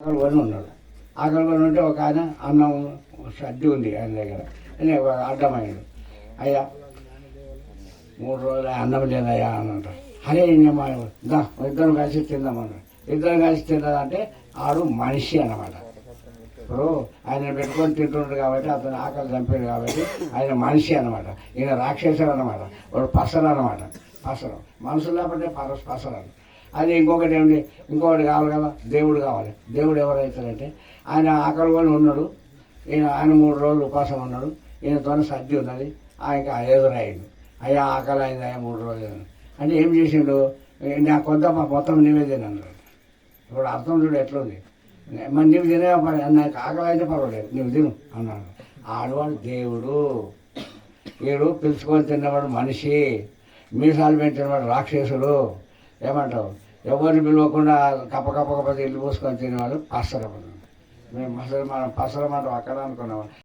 ఆకలి ఉన్నాడు. ఆకలి కొని ఉంటే ఒక ఆయన అన్నం సర్ది ఉంది ఆయన దగ్గర. అని ఒక అయ్యా మూడు రోజులు అన్నం లేదయ్యా అని అంటారు అరే మా దా ఇద్దరం కలిసి తిందామన్నాడు ఇద్దరం కలిసి తిన్నదంటే ఆడు మనిషి అన్నమాట. ఇప్పుడు ఆయన పెట్టుకొని తింటుండ్రు కాబట్టి అతను ఆకలి చంపాడు కాబట్టి ఆయన మనిషి అనమాట ఈయన రాక్షసుడు అన్నమాట. వాడు పసరు అన్నమాట. పసరం. మనుషులు లేకపోతే పరస్ పసరు అది ఇంకొకటి ఏమిటి ఇంకొకటి కావాలి కదా? దేవుడు కావాలి. దేవుడు ఎవరైతారంటే ఆయన ఆకలి ఉన్నాడు. ఈయన ఆయన మూడు రోజులు ఉపాసం ఉన్నాడు. ఈయనతోనే సర్ది ఉన్నది. ఆయనకి ఎదురయ్యింది అయ్యా ఆకలి అయింది అయ్యా మూడు రోజులు అంటే ఏం చేసిండు? నా కొంత మొత్తం నివేదన అన్నాడు. ఇప్పుడు అర్థం చూడు ఎట్లుంది. మరి నీవు తినే పర్వాలేదు. నాకు ఆకలి అయితే పర్వాలేదు. నువ్వు తిను అన్నాడు. ఆడవాడు దేవుడు. వీడు పిలుచుకొని తిన్నవాడు మనిషి. మీసాలు పెట్టినవాడు రాక్షసుడు. ఏమంటావు? ఎవరిని పిలవకుండా కప్ప కప్ప కప్ప ఇల్లు పోసుకొని తినేవాళ్ళు పసరం మేము అసలు మనం పసరమంటాం అక్కడ అనుకున్నాం